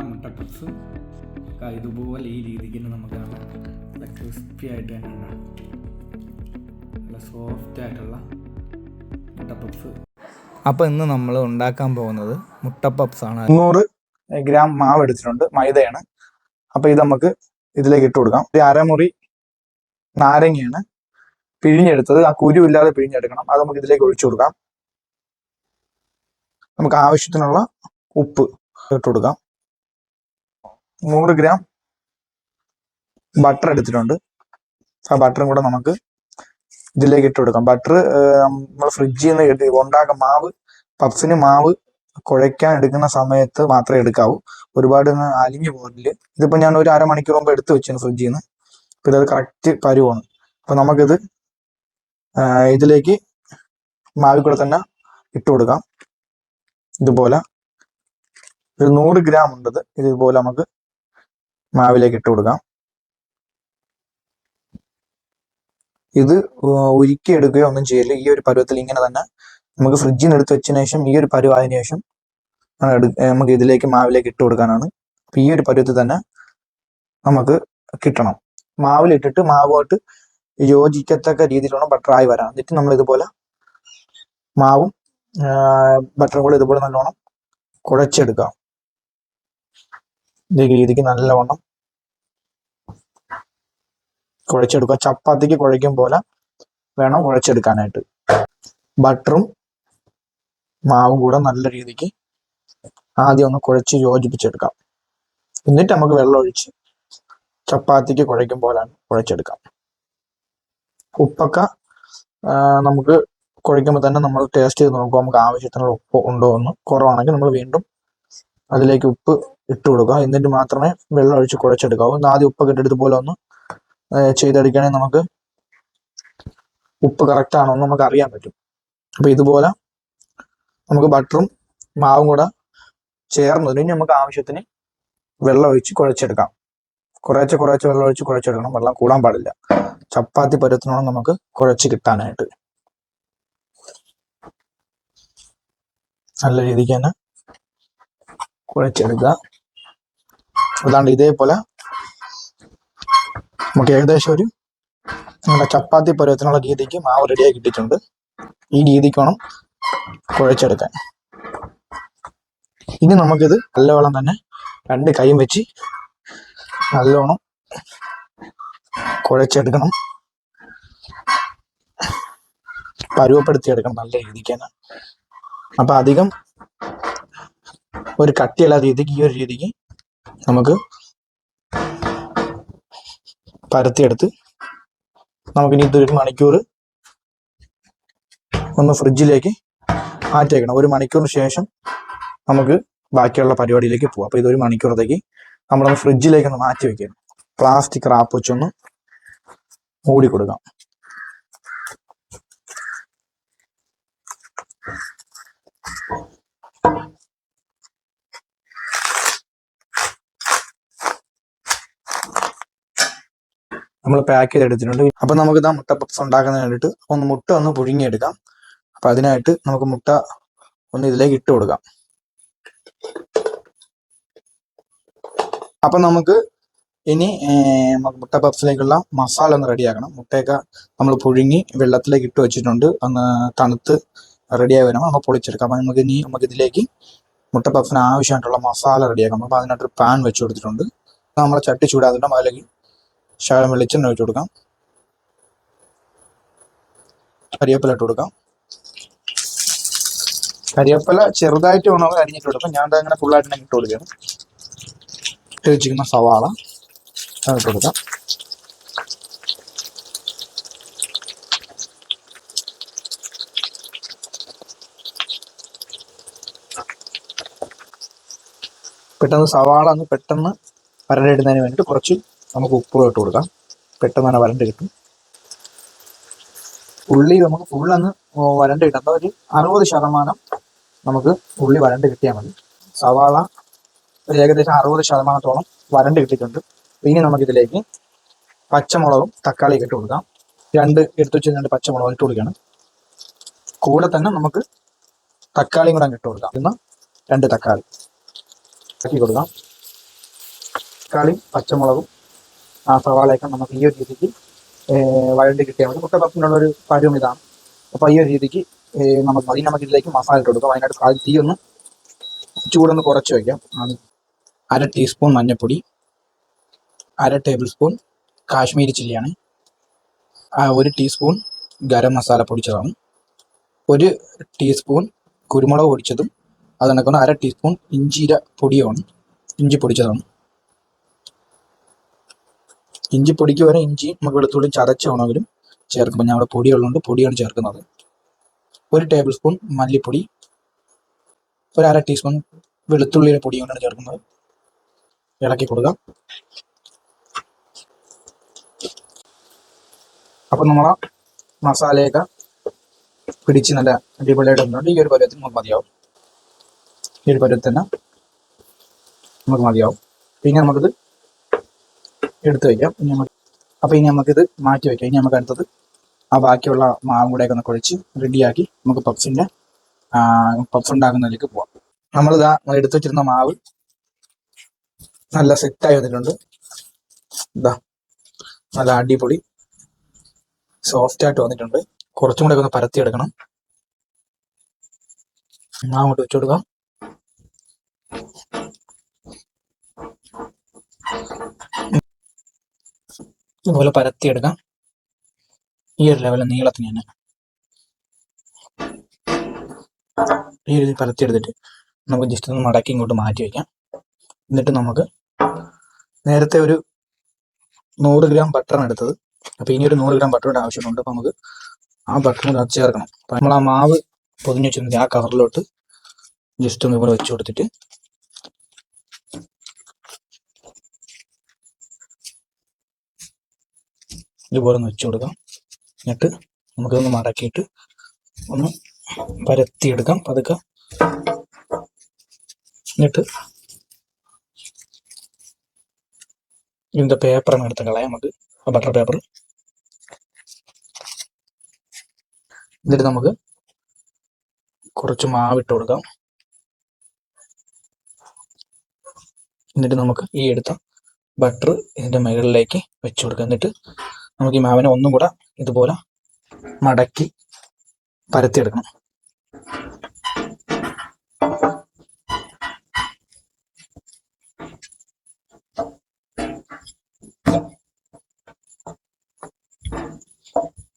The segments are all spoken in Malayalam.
നമ്മുടെ മുട്ട പപ്സ് ഇതുപോലെ ഈ രീതിക്ക് തന്നെ നമുക്ക് നല്ല ക്രിസ്പി ആയിട്ട് തന്നെ ഉണ്ടാകും നല്ല സോഫ്റ്റ് ആയിട്ടുള്ള മുട്ട പപ്സ് അപ്പോൾ ഇന്ന് നമ്മൾ ഉണ്ടാക്കാൻ പോകുന്നത് മുട്ട പപ്സ് ആണ്. നൂറ് ഗ്രാം മാവ് എടുത്തിട്ടുണ്ട്. മൈദയാണ്. അപ്പോൾ ഇത് നമുക്ക് ഇതിലേക്ക് ഇട്ട് കൊടുക്കാം. ഒരു അരമുറി നാരങ്ങയാണ് പിഴിഞ്ഞെടുത്തത്. ആ കുരു ഇല്ലാതെ പിഴിഞ്ഞെടുക്കണം. അത് നമുക്ക് ഇതിലേക്ക് ഒഴിച്ചു കൊടുക്കാം. നമുക്ക് ആവശ്യത്തിനുള്ള ഉപ്പ് ഇട്ട് കൊടുക്കാം. നൂറ് ഗ്രാം ബട്ടർ എടുത്തിട്ടുണ്ട്. ആ ബട്ടറും കൂടെ നമുക്ക് ഇതിലേക്ക് ഇട്ട് കൊടുക്കാം. ബട്ടർ നമ്മൾ ഫ്രിഡ്ജിൽ നിന്ന് ഉണ്ടാക്കുക മാവ് പപ്സിന് മാവ് കുഴയ്ക്കാൻ എടുക്കുന്ന സമയത്ത് മാത്രമേ എടുക്കാവൂ. ഒരുപാട് അലിഞ്ഞു പോകില്ല ഇതിപ്പോ ഞാൻ ഒരു അരമണിക്കൂർ മുമ്പ് എടുത്തു വെച്ചിരുന്നു ഫ്രിഡ്ജിൽ നിന്ന് അപ്പൊ ഇത് കറക്റ്റ് പരുവാണ്. അപ്പൊ നമുക്കിത് ഇതിലേക്ക് മാവിൽ കൂടെ തന്നെ ഇട്ട് കൊടുക്കാം. ഇതുപോലെ ഒരു നൂറ് ഗ്രാം ഉണ്ടത്. ഇതുപോലെ നമുക്ക് മാവിലേക്ക് ഇട്ട് കൊടുക്കാം. ഇത് ഉരുക്കി എടുക്കുകയോ ഒന്നും ചെയ്യില്ല ഈ ഒരു പരുവത്തിൽ ഇങ്ങനെ തന്നെ നമുക്ക് ഫ്രിഡ്ജിൽ നിന്ന് എടുത്ത് വെച്ചതിന് ശേഷം ഈ ഒരു പരുവായതിനു ശേഷം നമുക്ക് ഇതിലേക്ക് മാവിലേക്ക് ഇട്ട് കൊടുക്കാനാണ്. അപ്പൊ ഈ ഒരു പരുവത്തിൽ തന്നെ നമുക്ക് കിട്ടണം. മാവിലിട്ടിട്ട് മാവുമായിട്ട് യോജിക്കത്തക്ക രീതിയിലുള്ള ആയി വരാം എന്നിട്ട് നമ്മൾ ഇതുപോലെ മാവും ബട്ടറും കൂടെ ഇതുപോലെ നല്ലോണം കുഴച്ചെടുക്കാം. രീതിക്ക് നല്ലവണ്ണം കുഴച്ചെടുക്കുക. ചപ്പാത്തിക്ക് കുഴയ്ക്കും പോലെ വേണം കുഴച്ചെടുക്കാനായിട്ട്. ബട്ടറും മാവും കൂടെ നല്ല രീതിക്ക് ആദ്യം ഒന്ന് കുഴച്ച് യോജിപ്പിച്ചെടുക്കാം. എന്നിട്ട് നമുക്ക് വെള്ളം ഒഴിച്ച് ചപ്പാത്തിക്ക് കുഴയ്ക്കും പോലാണ് കുഴച്ചെടുക്കാം. ഉപ്പൊക്കെ നമുക്ക് കുഴയ്ക്കുമ്പോൾ തന്നെ നമ്മൾ ടേസ്റ്റ് ചെയ്ത് നോക്കുമ്പോൾ നമുക്ക് ആവശ്യത്തിനുള്ള ഉപ്പ് ഉണ്ടോ എന്ന് കുറവാണെങ്കിൽ നമ്മൾ വീണ്ടും അതിലേക്ക് ഉപ്പ് ഇട്ട് കൊടുക്കുക. എന്നിട്ട് മാത്രമേ വെള്ളം ഒഴിച്ച് കുഴച്ചെടുക്കാവൂ. ആദ്യം ഉപ്പൊക്കെ ഇട്ടെടുത്ത് പോലെ ഒന്ന് ചെയ്തെടുക്കുകയാണെങ്കിൽ നമുക്ക് ഉപ്പ് കറക്റ്റ് ആണോ എന്ന് നമുക്ക് അറിയാൻ പറ്റും. അപ്പൊ ഇതുപോലെ നമുക്ക് ബട്ടറും മാവും കൂടെ ചേർന്നതിന് നമുക്ക് ആവശ്യത്തിന് വെള്ളം ഒഴിച്ച് കുഴച്ചെടുക്കാം. കുറേശ്ശെ കുറേശ്ശെ വെള്ളം ഒഴിച്ച് കുഴച്ചെടുക്കണം. വെള്ളം കൂടാൻ പാടില്ല. ചപ്പാത്തി പരുത്തിനോളം നമുക്ക് കുഴച്ച് കിട്ടാനായിട്ട്. നല്ല രീതിക്ക് തന്നെ കുഴച്ചെടുക്കുക. അതാണ്ട് ഇതേപോലെ. നമുക്ക് ഏകദേശം ഒരു നമ്മുടെ ചപ്പാത്തി പരുവത്തിനുള്ള രീതിക്ക് മാവ് റെഡിയായി കിട്ടിയിട്ടുണ്ട്. ഈ രീതിക്ക് വേണം കുഴച്ചെടുക്കാൻ. ഇനി നമുക്കിത് നല്ലവണ്ണം തന്നെ രണ്ട് കൈയും വെച്ച് നല്ലോണം കുഴച്ചെടുക്കണം. പരുവപ്പെടുത്തിയെടുക്കണം നല്ല രീതിക്ക് തന്നെ. അപ്പൊ അധികം ഒരു കട്ടിയുള്ള രീതിക്ക് ഈ ഒരു രീതിക്ക് നമുക്ക് പരത്തിയെടുത്ത് നമുക്കിനി ഇതൊരു മണിക്കൂർ ഒന്ന് ഫ്രിഡ്ജിലേക്ക് മാറ്റിയേക്കണം ഒരു മണിക്കൂറിന് ശേഷം നമുക്ക് ബാക്കിയുള്ള പരിപാടിയിലേക്ക് പോകാം അപ്പോൾ ഇതൊരു മണിക്കൂറത്തേക്ക് നമ്മളൊന്ന് ഫ്രിഡ്ജിലേക്ക് ഒന്ന് മാറ്റി വെക്കണം പ്ലാസ്റ്റിക് റാപ്പ് വെച്ചൊന്ന് മൂടി കൊടുക്കാം. നമ്മൾ പാക്ക് ചെയ്തെടുത്തിട്ടുണ്ട്. അപ്പൊ നമുക്ക് ഇതാ മുട്ട പപ്സ് ഉണ്ടാക്കുന്നതിന് വേണ്ടിയിട്ട് ഒന്ന് മുട്ട ഒന്ന് പുഴുങ്ങിയെടുക്കാം. അപ്പൊ അതിനായിട്ട് നമുക്ക് മുട്ട ഒന്ന് ഇതിലേക്ക് ഇട്ട് കൊടുക്കാം. അപ്പൊ നമുക്ക് ഇനി മുട്ട പപ്സിലേക്കുള്ള മസാല ഒന്ന് റെഡിയാക്കണം. മുട്ടയൊക്കെ നമ്മൾ പുഴുങ്ങി വെള്ളത്തിലേക്ക് ഇട്ട് വെച്ചിട്ടുണ്ട്. ഒന്ന് തണുത്ത് റെഡിയായി വരണം. നമ്മൾ പൊളിച്ചെടുക്കാം. അപ്പൊ നമുക്ക് ഇനി നമുക്ക് ഇതിലേക്ക് മുട്ട പപ്സിന് ആവശ്യമായിട്ടുള്ള മസാല റെഡിയാക്കണം അപ്പൊ അതിനായിട്ടൊരു പാൻ വെച്ച് കൊടുത്തിട്ടുണ്ട്. നമ്മളെ ചട്ടി ചൂടാതിട്ടും അതിലേക്ക് ശകലം വെളിച്ചെണ്ണ ഒഴിച്ചു കൊടുക്കാം. കരിവേപ്പില ഇട്ട് കൊടുക്കാം. കരിയപ്പല ചെറുതായിട്ട് വേണമെങ്കിൽ അരിഞ്ഞിട്ട് കൊടുക്കാം. ഞാൻ അങ്ങനെ ഫുള്ളായിട്ട് ഇട്ട് കൊടുക്കുകയാണ്. ഇട്ട് വെച്ചിരിക്കുന്ന സവാള അതിട്ട് കൊടുക്കാം. പെട്ടെന്ന് സവാള ഒന്ന് പെട്ടെന്ന് വരണ്ടിടുന്നതിന് വേണ്ടിയിട്ട് കുറച്ച് നമുക്ക് ഉപ്പ് ഇട്ട് കൊടുക്കാം. പെട്ടെന്ന് തന്നെ വരണ്ട് കിട്ടും. ഉള്ളി നമുക്ക് ഫുള്ളൊന്ന് വരണ്ട് കിട്ടുന്ന ഒരു അറുപത് ശതമാനം നമുക്ക് ഉള്ളി വരണ്ട് കിട്ടിയാൽ മതി. സവാള ഏകദേശം അറുപത് ശതമാനത്തോളം വരണ്ട് കിട്ടിയിട്ടുണ്ട്. ഇനി നമുക്കിതിലേക്ക് പച്ചമുളകും തക്കാളിയും ഇട്ട് കൊടുക്കാം. രണ്ട് എടുത്തു വെച്ച് രണ്ട് പച്ചമുളക് ഇട്ട് കൊടുക്കണം കൂടെ തന്നെ നമുക്ക് തക്കാളിയും കൂടെ ഇട്ട് കൊടുക്കാം. ഇന്ന് രണ്ട് തക്കാളി. ആക്കി കൊടുക്കാം. തക്കാളി പച്ചമുളകും ആ സവാളയൊക്കെ നമുക്ക് ഈ ഒരു രീതിക്ക് വഴണ്ടി കിട്ടിയാൽ മതി. മുട്ട പപ്പിനുള്ളൊരു ഒരു കാര്യം ഇതാണ്. അപ്പോൾ ഈ ഒരു രീതിക്ക് നമുക്ക് മതി. നമുക്ക് ഇതിലേക്ക് മസാല ഇട്ട് കൊടുക്കാം. അതിനായിട്ട് ആദ്യം തീ ഒന്ന് ചൂടൊന്ന് കുറച്ച് വയ്ക്കാം അര ടീസ്പൂൺ മഞ്ഞൾപ്പൊടി അര ടേബിൾ സ്പൂൺ കാശ്മീരി ചില്ലിയാണ്. ഒരു ടീസ്പൂൺ ഗരം മസാല പൊടിച്ചതാണ്. ഒരു ടീസ്പൂൺ കുരുമുളക് പൊടിച്ചതും അത് കണക്കുന്ന അര ടീസ്പൂൺ ഇഞ്ചിര പൊടിയുമാണ്. ഇഞ്ചി പൊടിച്ചതാണ്. ഇഞ്ചി പൊടിക്ക് വരെ ഇഞ്ചി നമുക്ക് വെളുത്തുള്ളി ചതച്ച് വേണമെങ്കിലും ചേർക്കും. ഞാൻ അവിടെ പൊടിയുള്ളതുകൊണ്ട് പൊടിയാണ് ചേർക്കുന്നത്. ഒരു ടേബിൾ സ്പൂൺ മല്ലിപ്പൊടി ഒരു അര ടീസ്പൂൺ വെളുത്തുള്ളിയുടെ പൊടി കൊണ്ടാണ് ചേർക്കുന്നത്. ഇളക്കി കൊടുക്കാം. അപ്പം നമ്മൾ മസാലയൊക്കെ പിടിച്ച് നല്ല അടിപൊളിയായിട്ട് ഈ ഒരു പരുവത്തിന് നമുക്ക് മതിയാവും. ഈ ഒരു പരുവത്തിന് നമുക്ക് മതിയാവും. പിന്നെ നമുക്കിത് എടുത്തു വയ്ക്കാം. ഇനി നമുക്ക് അപ്പോൾ ഇനി നമുക്കിത് മാറ്റി വയ്ക്കാം. ഇനി നമുക്ക് അടുത്തത് ആ ബാക്കിയുള്ള മാവും കൂടെയൊക്കെ ഒന്ന് കുഴച്ച് റെഡിയാക്കി നമുക്ക് പപ്സിന്റെ പപ്സ് ഉണ്ടാക്കുന്നതിലേക്ക് പോവാം. നമ്മളിതാ എടുത്തു വെച്ചിരുന്ന മാവ് നല്ല സെറ്റായി വന്നിട്ടുണ്ട്. ഇതാ നല്ല അടിപൊളി സോഫ്റ്റ് ആയിട്ട് വന്നിട്ടുണ്ട്. കുറച്ചും കൂടെ ഒന്ന് പരത്തിയെടുക്കണം. മാവ് അങ്ങോട്ട് വെച്ചു കൊടുക്കാം. ഇതുപോലെ പരത്തിയെടുക്കാം. ഈ ഒരു ലെവലിൽ നീളത്തിന് തന്നെ. ഈ രീതിയിൽ പരത്തിയെടുത്തിട്ട് നമുക്ക് ജസ്റ്റ് ഒന്ന് മടക്കി ഇങ്ങോട്ട് മാറ്റി വയ്ക്കാം എന്നിട്ട് നമുക്ക് നേരത്തെ ഒരു നൂറ് ഗ്രാം ബട്ടറാണ് എടുത്തത്. അപ്പോൾ ഇനി ഒരു നൂറ് ഗ്രാം ബട്ടറുടെ ആവശ്യമുണ്ട്. അപ്പോൾ നമുക്ക് ആ ബട്ടർ കൂടെ അത് ചേർക്കണം. നമ്മൾ ആ മാവ് പൊതിഞ്ഞ് വെച്ചിരുന്നത് ആ കവറിലോട്ട് ജസ്റ്റ് ഒന്ന് ഇവിടെ വെച്ച് കൊടുത്തിട്ട് ഇതുപോലെ ഒന്ന് വെച്ച് കൊടുക്കാം. എന്നിട്ട് നമുക്കൊന്ന് മടക്കിയിട്ട് ഒന്ന് പരത്തിയെടുക്കാം പതുക്കെ. എന്നിട്ട് ഇതിന്റെ പേപ്പർ എടുത്ത് കളയാം നമുക്ക്. ബട്ടർ പേപ്പർ എന്നിട്ട് നമുക്ക് കുറച്ച് മാവിട്ട് കൊടുക്കാം. എന്നിട്ട് നമുക്ക് ഈ എടുത്ത ബട്ടർ ഇതിന്റെ മുകളിലേക്ക് വെച്ച് കൊടുക്കാം. എന്നിട്ട് നമുക്ക് ഈ മാവിനെ ഒന്നും കൂടെ ഇതുപോലെ മടക്കി പരത്തിയെടുക്കണം.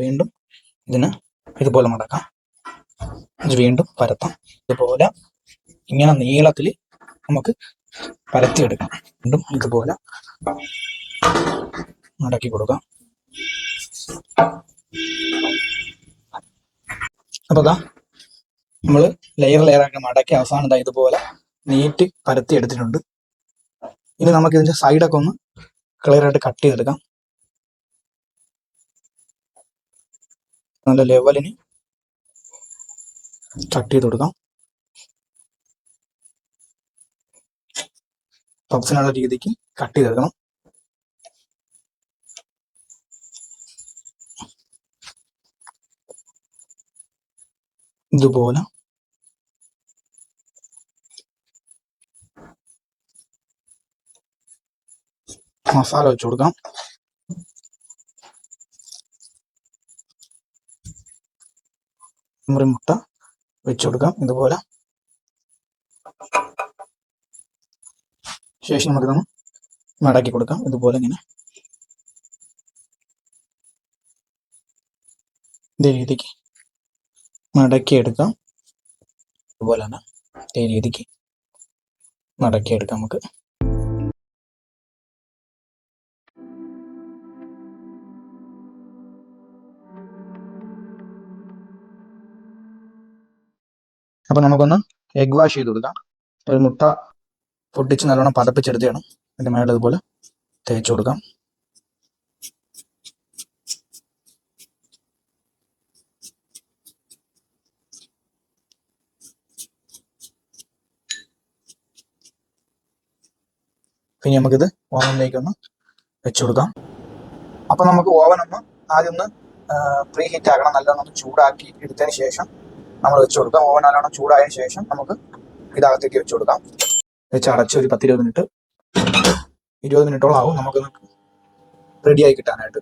വീണ്ടും ഇതിന് ഇതുപോലെ മടക്കാം. ഇത് വീണ്ടും പരത്താം. ഇതുപോലെ ഇങ്ങനെ നീളത്തിൽ നമുക്ക് പരത്തിയെടുക്കാം. വീണ്ടും ഇതുപോലെ മടക്കി കൊടുക്കാം. അപ്പൊ ദാ നമ്മൾ ലെയർ ലെയർ ആക്കി മടക്കി അവസാനം ദാ ഇതുപോലെ നീറ്റ് പരത്തി എടുത്തിട്ടുണ്ട്. ഇനി നമുക്ക് ഇതിന്റെ സൈഡൊക്കെ ഒന്ന് ക്ലിയർ ആയിട്ട് കട്ട് ചെയ്തെടുക്കാം. നല്ല ലെവലിന് കട്ട് ചെയ്ത് കൊടുക്കാം. പപ്സിനുള്ള രീതിക്ക് കട്ട് ചെയ്തെടുക്കണം. ഇതുപോലെ. മസാല വെച്ചു കൊടുക്കാം. മുറിമുട്ട മുട്ട വെച്ച് കൊടുക്കാം ഇതുപോലെ. ശേഷം നമുക്ക് നമ്മൾ മടക്കി കൊടുക്കാം ഇതുപോലെ ഇങ്ങനെ. ഇതേ രീതിക്ക്. മടക്കി എടുക്കാം അതുപോലെ തന്നെ ഈ രീതിക്ക് മടക്കി എടുക്കാം നമുക്ക്. അപ്പൊ നമുക്കൊന്ന് എഗ് വാഷ് ചെയ്ത് കൊടുക്കാം. ഒരു മുട്ട പൊട്ടിച്ച് നല്ലോണം പതപ്പിച്ചെടുത്താണ് അതിന്റെ മേലെ ഇതുപോലെ തേച്ച് കൊടുക്കാം. പിന്നെ നമുക്കിത് ഓവനിലേക്ക് ഒന്ന് വെച്ച് കൊടുക്കാം. അപ്പൊ നമുക്ക് ഓവൻ ഒന്ന് ആദ്യം ഒന്ന് പ്രീ ഹീറ്റ് ആക്കണം. നല്ലോണം ഒന്ന് ചൂടാക്കി എടുത്തതിന് ശേഷം നമ്മൾ വെച്ച് കൊടുക്കാം. ഓവൻ നല്ലോണം ചൂടായതിനു ശേഷം നമുക്ക് ഇതകത്തേക്ക് വെച്ച് കൊടുക്കാം. വെച്ച് അടച്ച് ഒരു പത്തിരുപത് മിനിറ്റ് ഇരുപത് മിനിറ്റോളം ആവും നമുക്കൊന്ന് റെഡിയായി കിട്ടാനായിട്ട്.